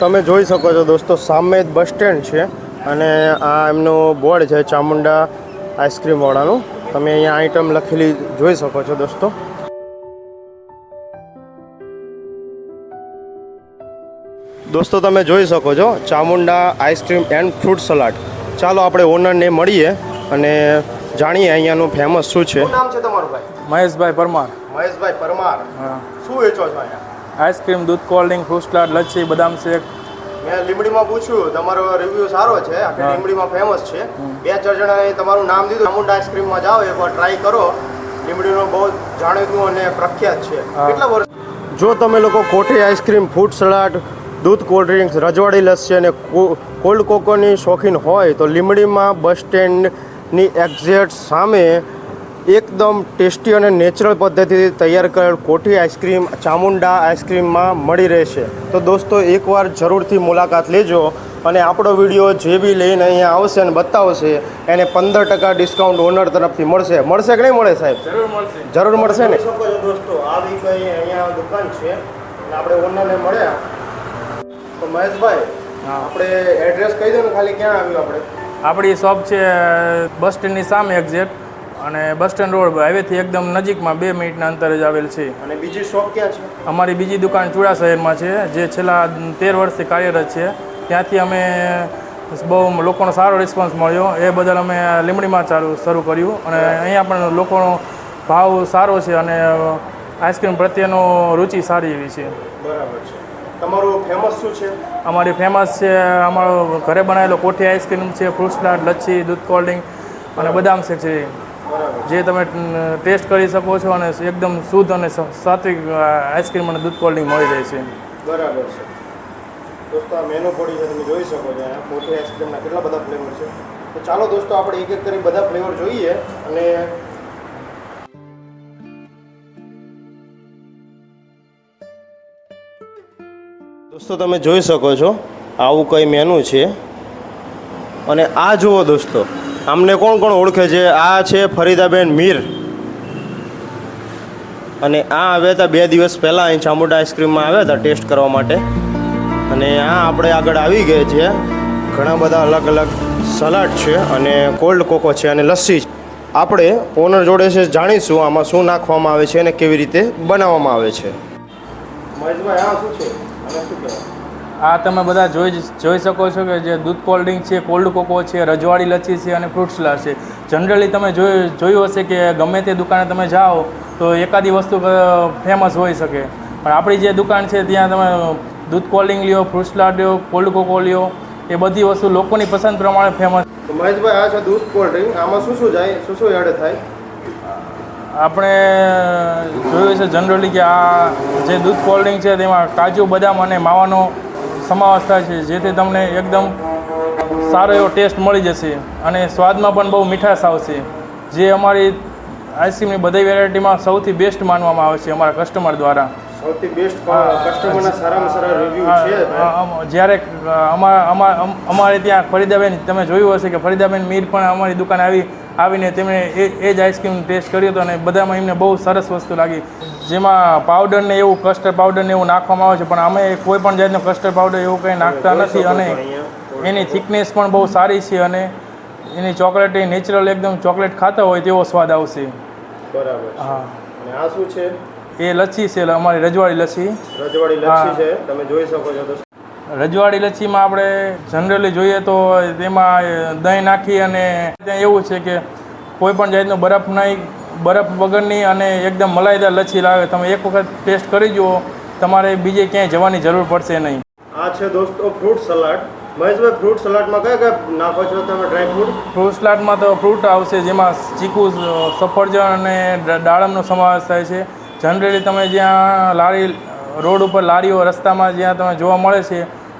તમે જોઈ શકો છો દોસ્તો સામે જ બસ સ્ટેન્ડ છે અને આ એમનું બોર્ડ છે ચામુંડા આઈસ્ક્રીમવાળાનું તમે અહીંયા આઈટમ લખેલી જોઈ શકો છો દોસ્તો. દોસ્તો તમે જોઈ શકો છો Chamunda ice cream and fruit salad. ચાલો આપણે ઓનરને મળીએ અને જાણીએ અહીંયાનું ફેમસ શું છે. નામ છે તમારું ભાઈ? મહેશભાઈ પરમાર. મહેશભાઈ પરમાર. હા. શું વેચો છો અહીંયા? આઈસ્ક્રીમ દૂધ કોલ્ડ ડ્રિંક ફ્રૂટ સલાડ લચ્છી બદામ શેક. મેં લીમડીમાં પૂછ્યું તમારો રિવ્યુ સારો છે આખી લીમડીમાં ફેમસ છે. બે ચાર જણાએ તમારું નામ દીધું ચામુંડા આઈસ્ક્રીમમાં જાઓ એકવાર ટ્રાય કરો. લીમડીનો બહુ જાણીતું અને પ્રખ્યાત છે. કેટલા વર્ષ? જો તમે લોકો કોઠી આઈસ્ક્રીમ ફૂડ સલાડ દૂધ કોલ્ડ ડ્રિંક્સ રજવાડી લસ્સી અને કો- કોલ્ડ કોકોની શોખીન હોય તો લીમડીમાં બસ સ્ટેન્ડની એક્ઝેટ સામે એકદમ ટેસ્ટી અને નેચરલ પદ્ધતિથી તૈયાર કરેલ કોઠી આઈસ્ક્રીમ ચામુંડા આઈસ્ક્રીમમાં મળી રહેશે. તો દોસ્તો એકવાર જરૂરથી મુલાકાત લેજો અને આપણો વીડિયો જે બી લઈને અહીંયા આવશે અને બતાવશે એને પંદર ટકા ડિસ્કાઉન્ટ ઓનર તરફથી મળશે. મળશે કે નહીં મળે સાહેબ? જરૂર મળશે. જરૂર મળશે ને? દોસ્તો આવી કઈ અહીંયા દુકાન છે આપણે ઓનરને મળ્યા. તો મહેશભાઈ હા. આપણે એડ્રેસ કહી દો ને ખાલી ક્યાં આવ્યું આપણે? આપણી શોપ છે બસ સ્ટેન્ડની સામે એક્ઝેક્ટ અને બસ સ્ટેન્ડ રોડ હાઈવેથી એકદમ નજીકમાં બે મિનિટના અંતરે જ આવેલ છે. અને બીજી શોપ ક્યાં છે? અમારી બીજી દુકાન ચુડા શહેરમાં છે જે છેલ્લા તેર વર્ષથી કાર્યરત છે. ત્યાંથી અમે બહુ લોકોનો સારો રિસ્પોન્સ મળ્યો. એ બદલ અમે લીમડીમાં ચાલુ શરૂ કર્યું અને અહીંયા પણ લોકોનો ભાવ સારો છે અને આઈસ્ક્રીમ પ્રત્યેનો રુચિ સારી એવી છે. બરાબર છે. તમારું ફેમસ શું છે? અમારી ફેમસ છે અમારો ઘરે બનાવેલો કોઠી આઈસ્ક્રીમ છે ફ્રૂટ સલાડ લચ્છી દૂધ કોલ્ડ ડ્રિંક અને બદામ શેક છે. જે તમે ટેસ્ટ કરી શકો છો અને એકદમ શુદ્ધ અને સાત્વિક આઈસ્ક્રીમ અને દૂધ કોલ્ડ મળી જાય છે. બરાબર છે. દોસ્તો, આ મેનુ પડી છે, તમે જોઈ શકો છો. મોટી આઈસ્ક્રીમના કેટલા બધા ફ્લેવર છે. તો ચાલો દોસ્તો, આપણે એક એક કરી બધા ફ્લેવર જોઈએ અને દોસ્તો, તમે જોઈ શકો છો, આવું કંઈ મેનુ છે. અને આ જુઓ દોસ્તો આમને કોણ કોણ ઓળખે છે? આ છે ફરીદાબેન મીર. અને આ આવ્યા હતા બે દિવસ પહેલાં અહીં ચામુંડા આઈસ્ક્રીમમાં આવ્યા હતા ટેસ્ટ કરવા માટે. અને આ આપણે આગળ આવી ગયા છે. ઘણા બધા અલગ અલગ સલાડ છે અને કોલ્ડ કોકો છે અને લસ્સી આપણે ઓનર જોડે છે જાણીશું આમાં શું નાખવામાં આવે છે અને કેવી રીતે બનાવવામાં આવે છે. મહેશભાઈ, આ શું છે? અને શું કહેવાય? આ તમે બધા જોઈ જોઈ શકો છો કે જે દૂધ કોલ્ડ ડ્રિંક છે કોલ્ડ કોકો છે રજવાડી લચ્છી છે અને ફ્રૂટ સલાડ છે. જનરલી તમે જોયું જોયું હશે કે ગમે તે દુકાને તમે જાઓ તો એકાદી વસ્તુ ફેમસ હોઈ શકે. પણ આપણી જે દુકાન છે ત્યાં તમે દૂધ કોલ્ડ ડ્રિંક લ્યો ફ્રૂટ સલાડ લ્યો કોલ્ડ કોકો લ્યો એ બધી વસ્તુ લોકોની પસંદ પ્રમાણે ફેમસ મહેશભાઈ આ છે દૂધ કોલ્ડ ડ્રિંક આમાં શું શું જાય શું શું એડ થાય? આપણે જોયું છે જનરલી કે આ જે દૂધ કોલ્ડ ડ્રિંક છે તેમાં કાજુ બદામ અને માવાનો સમાવેશ થાય છે જેથી તમને એકદમ સારો એવો ટેસ્ટ મળી જશે અને સ્વાદમાં પણ બહુ મીઠાશ આવશે. જે અમારી આઈસ્ક્રીમની બધી વેરાયટીમાં સૌથી બેસ્ટ માનવામાં આવે છે અમારા કસ્ટમર દ્વારા. સૌથી બેસ્ટ સારામાં સારા છે જ્યારે અમારા અમા- અમ- અમારે ત્યાં ફરીદાબેન તમે જોયું હશે કે ફરીદાબેન મીર પણ અમારી દુકાન આવી આવીને તેમણે એ એ જ આઈસ્ક્રીમ ટેસ્ટ કર્યો હતો અને બધામાં એમને બહુ સરસ વસ્તુ લાગી. જેમાં પાવડરને એવું કસ્ટર્ડ પાવડરને એવું નાખવામાં આવે છે પણ અમે કોઈ પણ જાતનો કસ્ટર્ડ પાવડર એવું કંઈ નાખતા નથી અને એની થિકનેસ પણ બહુ સારી છે અને એની ચોકલેટ એ નેચરલ એકદમ ચોકલેટ ખાતા હોય તેવો સ્વાદ આવશે. બરાબર હા. અને આ શું છે? એ લચ્છી છે અમારી રજવાડી લચ્છી. રજવાડી લચ્છી. છે તમે જોઈ શકો છો રજવાડી લચ્છીમાં આપણે જનરલી જોઈએ તો તેમાં દહીં નાખી અને ત્યાં એવું છે કે કોઈ પણ જાતનો બરફ નહીં બરફ વગરની અને એકદમ મલાઈદાર લચ્છી લાવે તમે એક વખત ટેસ્ટ કરી જુઓ તમારે બીજે ક્યાંય જવાની જરૂર પડશે નહીં. આ છે દોસ્તો ફ્રૂટ સલાડ મહેશભાઈ ફ્રૂટ સલાડમાં કયા કયા નાખો છો તમે ડ્રાય ફ્રૂટ ફ્રૂટ સલાડમાં તો ફ્રૂટ આવશે જેમાં ચીકુ સફરજન અને દાડમનો સમાવેશ થાય છે. જનરલી તમે જ્યાં લારી રોડ ઉપર લારીઓ રસ્તામાં જ્યાં તમે જોવા મળે છે,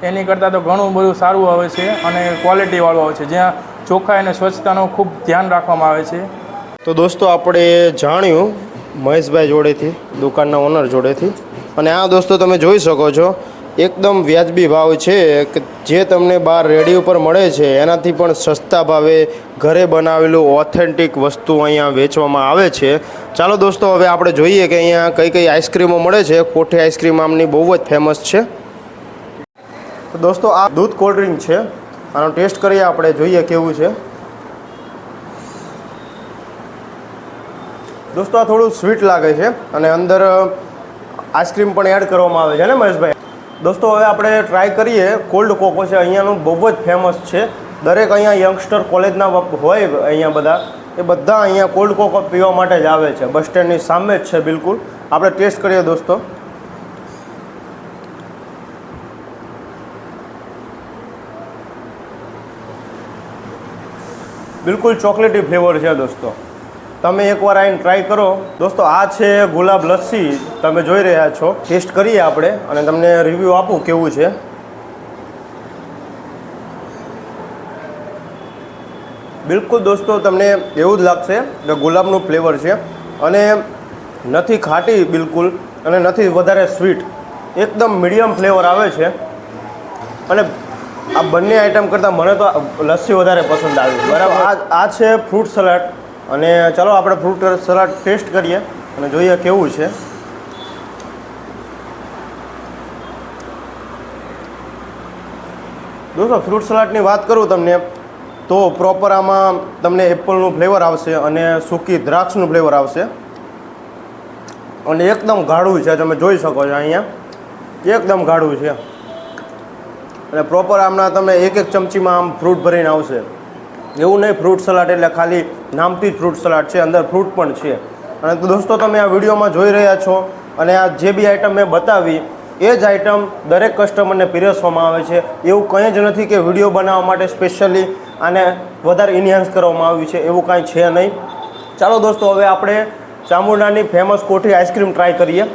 એની કરતાં તો ઘણું બધું સારું આવે છે અને ક્વોલિટીવાળું આવે છે. જ્યાં ચોખ્ખાઈ અને સ્વચ્છતાનું ખૂબ ધ્યાન રાખવામાં આવે છે. તો દોસ્તો, આપણે જાણ્યું મહેશભાઈ જોડેથી, દુકાનના ઓનર જોડેથી. અને આ દોસ્તો તમે જોઈ શકો છો એકદમ વ્યાજબી ભાવ છે કે જે તમને બહાર રેડી ઉપર મળે છે, એનાથી પણ સસ્તા ભાવે ઘરે બનાવેલું ઓથેન્ટિક વસ્તુ અહીંયા વેચવામાં આવે છે. ચાલો દોસ્તો, હવે આપણે જોઈએ કે અહીંયા કઈ કઈ આઈસ્ક્રીમો મળે છે. કોઠી આઈસ્ક્રીમ આમની બહુ જ ફેમસ છે. દોસ્તો, આ દૂધ કોલ્ડ ડ્રિંક છે. આનો ટેસ્ટ કરીએ આપણે, જોઈએ કેવું છે. દોસ્તો, આ થોડું સ્વીટ લાગે છે અને અંદર આઈસ્ક્રીમ પણ એડ કરવામાં આવે છે ને મહેશભાઈ? દોસ્તો, હવે આપણે ટ્રાય કરીએ. કોલ્ડ કોકો છે, અહીંયાનું બહુ જ ફેમસ છે. દરેક અહીંયા યંગસ્ટર કોલેજના હોય અહીંયા બધા. એ બધા અહીંયા કોલ્ડ કોકો પીવા માટે જ આવે છે. બસ સ્ટેન્ડની સામે જ છે, બિલકુલ. આપણે ટેસ્ટ કરીએ દોસ્તો. બિલકુલ ચોકલેટી ફ્લેવર છે દોસ્તો. તમે એકવાર આવીને ટ્રાય કરો. દોસ્તો, આ છે ગુલાબ લસ્સી. તમે જોઈ રહ્યા છો. ટેસ્ટ કરીએ આપણે અને તમને રિવ્યૂ આપું કેવું છે. બિલકુલ દોસ્તો, તમને એવું જ લાગશે કે ગુલાબનું ફ્લેવર છે અને નથી ખાટી બિલકુલ અને નથી વધારે સ્વીટ એકદમ મીડિયમ ફ્લેવર આવે છે. અને આ બંને આઈટમ કરતાં મને તો લસ્સી વધારે પસંદ આવી. બરાબર? આ આ છે ફ્રૂટ સલાડ અને ચાલો આપણે ફ્રૂટ સલાડ ટેસ્ટ કરીએ અને જોઈએ કેવું છે. દોસ્તો, ફ્રૂટ સલાડની વાત કરું તમને, તો પ્રોપર આમાં તમને એપલનું ફ્લેવર આવશે અને સૂકી દ્રાક્ષનું ફ્લેવર આવશે. અને એકદમ ગાઢું છે, તમે જોઈ શકો છો અહીંયા. એકદમ ગાઢું છે. અને પ્રોપર આમના તમે એક એક ચમચીમાં આમ ફ્રૂટ ભરીને આવશે. એવું નહીં ફ્રૂટ સલાડ એટલે ખાલી નામથી જ ફ્રૂટ સલાડ છે, અંદર ફ્રૂટ પણ છે. અને દોસ્તો, તમે આ વિડીયોમાં જોઈ રહ્યા છો અને આ જે બી આઈટમ મેં બતાવી, એ જ આઈટમ દરેક કસ્ટમરને પીરસવામાં આવે છે. એવું કંઈ જ નથી કે વીડિયો બનાવવા માટે સ્પેશિયલી આને વધારે ઇન્હાન્સ કરવામાં આવ્યું છે, એવું કાંઈ છે નહીં. ચાલો દોસ્તો, હવે આપણે ચામુંડાની ફેમસ કોઠી આઈસ્ક્રીમ ટ્રાય કરીએ.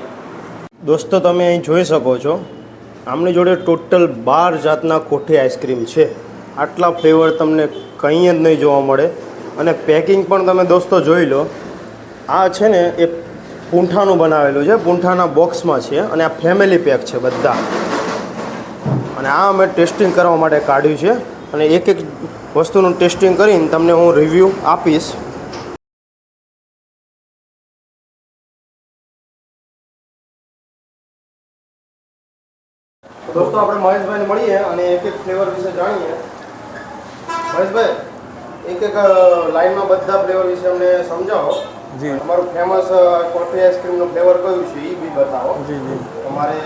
દોસ્તો, તમે અહીં જોઈ શકો છો, આમની જોડે ટોટલ બાર જાતના કોઠી આઈસ્ક્રીમ છે. આટલા ફ્લેવર તમને કંઈ જ નહીં જોવા મળે. અને પેકિંગ પણ તમે દોસ્તો જોઈ લો. આ છે ને, એ પૂંઠાનું બનાવેલું છે. પૂંઠાના બોક્સમાં છે અને આ ફેમિલી પેક છે બધા. અને આ અમે ટેસ્ટિંગ કરવા માટે કાઢ્યું છે. અને એક એક વસ્તુનું ટેસ્ટિંગ કરીને તમને હું રિવ્યૂ આપીશ. દોસ્તો, આપણે મહેશભાઈને મળીએ અને એક એક ફ્લેવર વિશે જાણીએ. મહેશભાઈ એક એક લાઈનમાં બધા ફ્લેવર વિશે અમને સમજાવો. જી. અમારું ફેમસ કોફી આઈસ્ક્રીમનું ફ્લેવર કયું છે એ બી બતાવો. જી જી. તમારે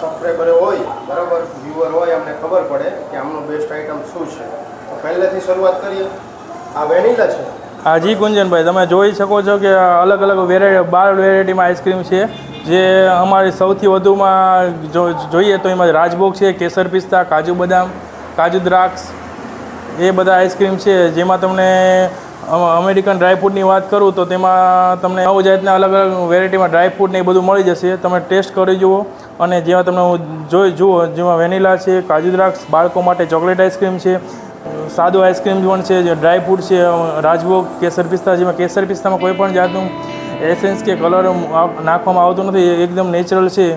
સબસ્ક્રાઈબર હોય બરાબર વ્યુઅર હોય અમને ખબર પડે કે આમનું બેસ્ટ આઇટમ શું છે. તો પહેલેથી શરૂઆત કરીએ. આ વેનીલા છે. હા જી ગુંજનભાઈ તમે જોઈ શકો છો કે અલગ અલગ વેરાયટી બાર વેરાયટીમાં આઈસ્ક્રીમ છે. જે અમારી સૌથી વધુમાં જો જોઈએ તો એમાં રાજભોગ છે કેસર પિસ્તા કાજુ બદામ કાજુ દ્રાક્ષ એ બધા આઈસ્ક્રીમ છે, જેમાં તમને, અમ- અમેરિકન ડ્રાયફ્રૂટની વાત કરું તો તેમાં તમને નવ જાતના અલગ અલગ વેરાયટીમાં ડ્રાયફ્રૂટ ને એ બધું મળી જશે. તમે ટેસ્ટ કરી જુઓ અને જેમાં તમને હું જોઈ, જુઓ, જેમાં વેનીલા છે, કાજુ દ્રાક્ષ, બાળકો માટે ચોકલેટ આઈસ્ક્રીમ છે, સાદું આઈસ્ક્રીમ પણ છે, જે ડ્રાયફ્રૂટ છે રાજભોગ, કેસર પિસ્તા જેમાં, કેસર પિસ્તામાં કોઈ પણ જાતનું એસેન્સ કે કલર નાખવામાં આવતું નથી એકદમ નેચરલ છે.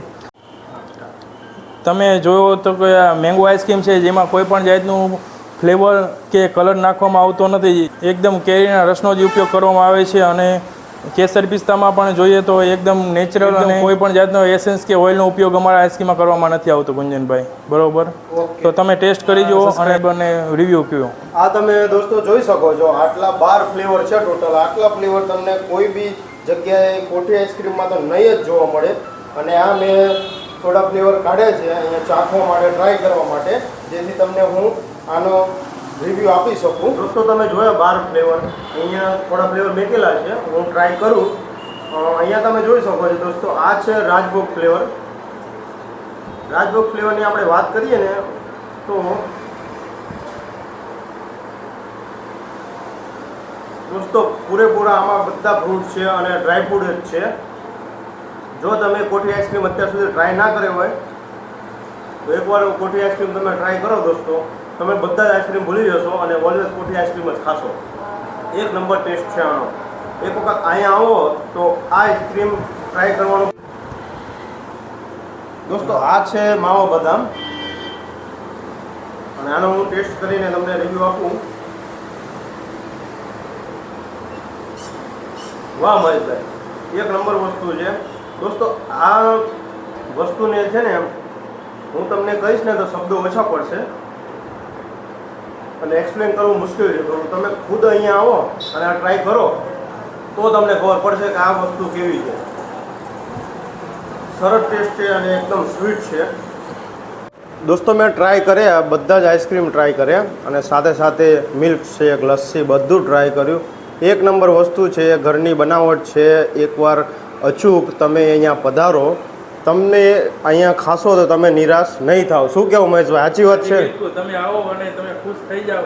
તમે જોયો તો કે મેંગો આઈસ્ક્રીમ છે, જેમાં કોઈ પણ જાતનું ફ્લેવર કે કલર નાખવામાં આવતો નથી. એકદમ કેરીના રસનો જ ઉપયોગ કરવામાં આવે છે અને કેસર પિસ્તામાં પણ જોઈએ તો એકદમ નેચરલ અને કોઈ પણ જાતનો એસેન્સ કે ઓઇલનો ઉપયોગ અમારા આઈસ્ક્રીમમાં કરવામાં નથી આવતો ગુંજનભાઈ. બરોબર? તો તમે ટેસ્ટ કરી જુઓ અને બંને રિવ્યૂ કહો આ તમે દોસ્તો જોઈ શકો છો આટલા બાર ફ્લેવર છે ટોટલ આટલા ફ્લેવર તમને કોઈ બી જગ્યાએ કોઠી આઈસ્ક્રીમમાં તો નહીં જ જોવા મળે. અને આ મેં થોડા ફ્લેવર કાઢ્યા છે અહીંયા ચાખવા માટે ટ્રાય કરવા માટે. જેથી તમને હું આનો રિવ્યૂ આપી શકું. દોસ્તો તમે જોયા બાર ફ્લેવર અહીંયા થોડા ફ્લેવર મેકેલા છે. હું ટ્રાય કરું. અહીંયા તમે જોઈ શકો છો દોસ્તો, આ છે રાજભોગ ફ્લેવર રાજભોગ ફ્લેવરની આપણે વાત કરીએ ને, તો દોસ્તો, પૂરેપૂરા આમાં બધા ફ્રૂટ છે અને ડ્રાય ફ્રૂટ જ છે. જો તમે કોઠી આઈસ્ક્રીમ અત્યાર સુધી ટ્રાય ના કર્યો હોય, તો એકવાર કોઠી આઈસ્ક્રીમ તમે ટ્રાય કરો દોસ્તો. તમે બધા જ આઈસ્ક્રીમ ભૂલી જશો અને ઓલવેઝ કોઠી આઈસ્ક્રીમ જ ખાશો. એક નંબર ટેસ્ટ છે આનો. એક વખત અહીંયા આવો તો આ આઈસ્ક્રીમ ટ્રાય કરવાનું. દોસ્તો, આ છે માવો બદામ. અને આનો હું ટેસ્ટ કરીને તમને રિવ્યૂ આપું. વાહ, મહેશભાઈ. એક નંબર વસ્તુ છે. દોસ્તો, આ વસ્તુને છે ને, હું તમને કહીશ ને તો શબ્દો ઓછા પડશે. અને એક્સપ્લેન કરવું મુશ્કેલ છે. તો તમે ખુદ અહીંયા આવો અને આ ટ્રાય કરો, તો તમને ખબર પડશે કે આ વસ્તુ કેવી છે. સરસ ટેસ્ટ છે અને એકદમ સ્વીટ છે. દોસ્તો, મેં ટ્રાય કર્યા બધા જ આઈસ્ક્રીમ ટ્રાય કર્યા અને સાથે સાથે મિલ્ક શેક લસ્સી બધું ટ્રાય કર્યું. એક નંબર વસ્તુ છે, ઘરની બનાવટ છે. એકવાર અચૂક તમે અહીંયા પધારો તમને અહીંયા ખાશો તો તમે નિરાશ નહીં થાવ. શું કહેવું મહેશભાઈ? સાચી વાત છે? તમે આવો અને તમે ખુશ થઈ જાઓ.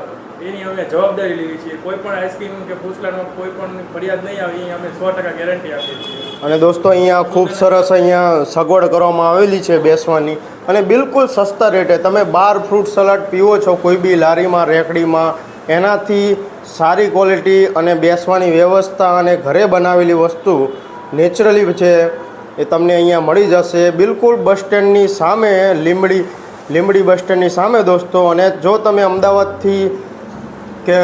એની અમે જવાબદારી લેવી છીએ કોઈ પણ આઈસ્ક્રીમ કે ફૂસલાડમાં કોઈ પણ ફરિયાદ નહીં આવે અમે સો ટકા ગેરંટી આપીએ છીએ. અને દોસ્તો અહીંયા ખૂબ સરસ અહીંયા સગવડ કરવામાં આવેલી છે બેસવાની. અને બિલકુલ સસ્તા રેટે. તમે બાર ફ્રૂટ સલાડ પીવો છો કોઈ બી લારીમાં રેકડીમાં એનાથી સારી ક્વોલિટી અને બેસવાની વ્યવસ્થા અને ઘરે બનાવેલી વસ્તુ નેચરલી છે. એ તમને અહીંયા મળી જશે. બિલકુલ બસ સ્ટેન્ડની સામે લીમડી લીમડી બસ સ્ટેન્ડની સામે દોસ્તો. અને જો તમે અમદાવાદથી કે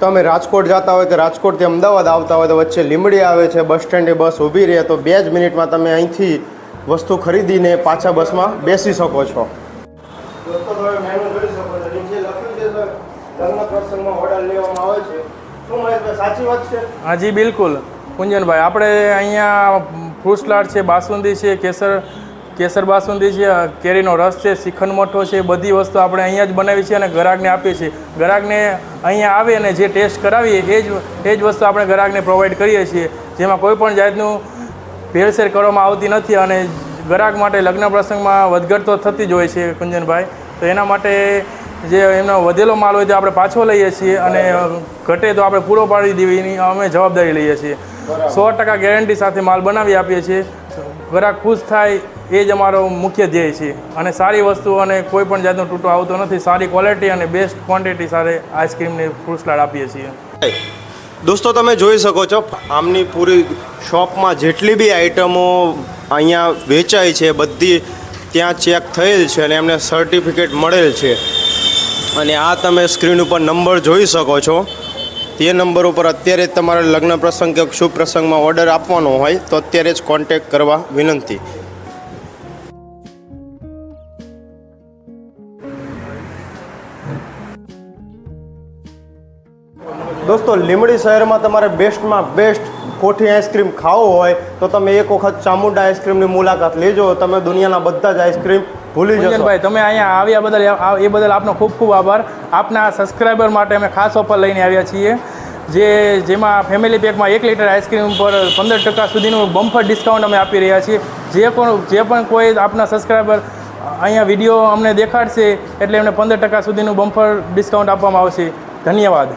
તમે રાજકોટ જતા હોય કે રાજકોટથી અમદાવાદ આવતા હોય તો વચ્ચે લીમડી આવે છે. બસ સ્ટેન્ડે બસ ઊભી રહે તો બે જ મિનિટમાં તમે અહીંથી વસ્તુ ખરીદીને પાછા બસમાં બેસી શકો છો? હાજી બિલકુલ. કુંજનભાઈ આપણે અહીંયા ફ્રૂટ સલાડ છે બાસુંદી છે કેસર કેસર બાસુંદી છે કેરીનો રસ છે શ્રીખંડ મઠો છે બધી વસ્તુ આપણે અહીંયા જ બનાવી છે અને ગ્રાહકને આપીએ છીએ. ગ્રાહકને અહીંયા આવે અને જે ટેસ્ટ કરાવીએ એ જ એ જ વસ્તુ આપણે ગ્રાહકને પ્રોવાઈડ કરીએ છીએ. જેમાં કોઈ પણ જાતનું ભેળસેળ કરવામાં આવતી નથી અને ગ્રાહક માટે લગ્ન પ્રસંગમાં વધઘટ તો થતી જ હોય છે કુંજનભાઈ. તો એના માટે જે એમનો વધેલો માલ હોય તો આપણે પાછો લઈએ છીએ અને ઘટે તો આપણે પૂરો પાડી દેવી એની અમે જવાબદારી લઈએ છીએ. સો ટકા ગેરંટી સાથે માલ બનાવી આપીએ છીએ. ગ્રાહક ખુશ થાય એ જ અમારો મુખ્ય ધ્યેય છે. અને સારી વસ્તુ અને કોઈ પણ જાતનો તૂટો આવતો નથી. સારી ક્વોલિટી અને બેસ્ટ ક્વોન્ટિટી સાથે આઈસ્ક્રીમની ફ્રૂટસલાડ આપીએ છીએ. દોસ્તો તમે જોઈ શકો છો આમની પૂરી શોપમાં જેટલી બી આઇટમો અહીંયા વેચાય છે બધી ત્યાં ચેક થયેલ છે અને એમને સર્ટિફિકેટ મળેલ છે. અને આ તમે સ્ક્રીન ઉપર નંબર જોઈ શકો છો. તે નંબર ઉપર અત્યારે જ તમારે લગ્ન પ્રસંગ કે શુભ પ્રસંગમાં ઓર્ડર આપવાનો હોય તો અત્યારે જ કોન્ટેક કરવા વિનંતી. દોસ્તો લીમડી શહેરમાં તમારે બેસ્ટમાં બેસ્ટ કોઠી આઈસ્ક્રીમ ખાવો હોય તો તમે એક વખત ચામુંડા આઈસ્ક્રીમની મુલાકાત લેજો. તમે દુનિયાના બધા જ આઈસ્ક્રીમ ભૂલી જશો. ભાઈ તમે અહીંયા આવ્યા બદલ એ બદલ આપનો ખૂબ ખૂબ આભાર. આપના સબસ્ક્રાઈબર માટે અમે ખાસ ઓફર લઈને આવ્યા છીએ. જે જેમાં ફેમિલી પેકમાં એક લીટર આઈસ્ક્રીમ પર પંદર ટકા સુધીનું બમ્ફર ડિસ્કાઉન્ટ અમે આપી રહ્યા છીએ. જે પણ જે પણ કોઈ આપના સબસ્ક્રાઈબર અહીંયા વીડિયો અમને દેખાડશે, એટલે એમને પંદર ટકા સુધીનું બમ્ફર ડિસ્કાઉન્ટ આપવામાં આવશે. ધન્યવાદ.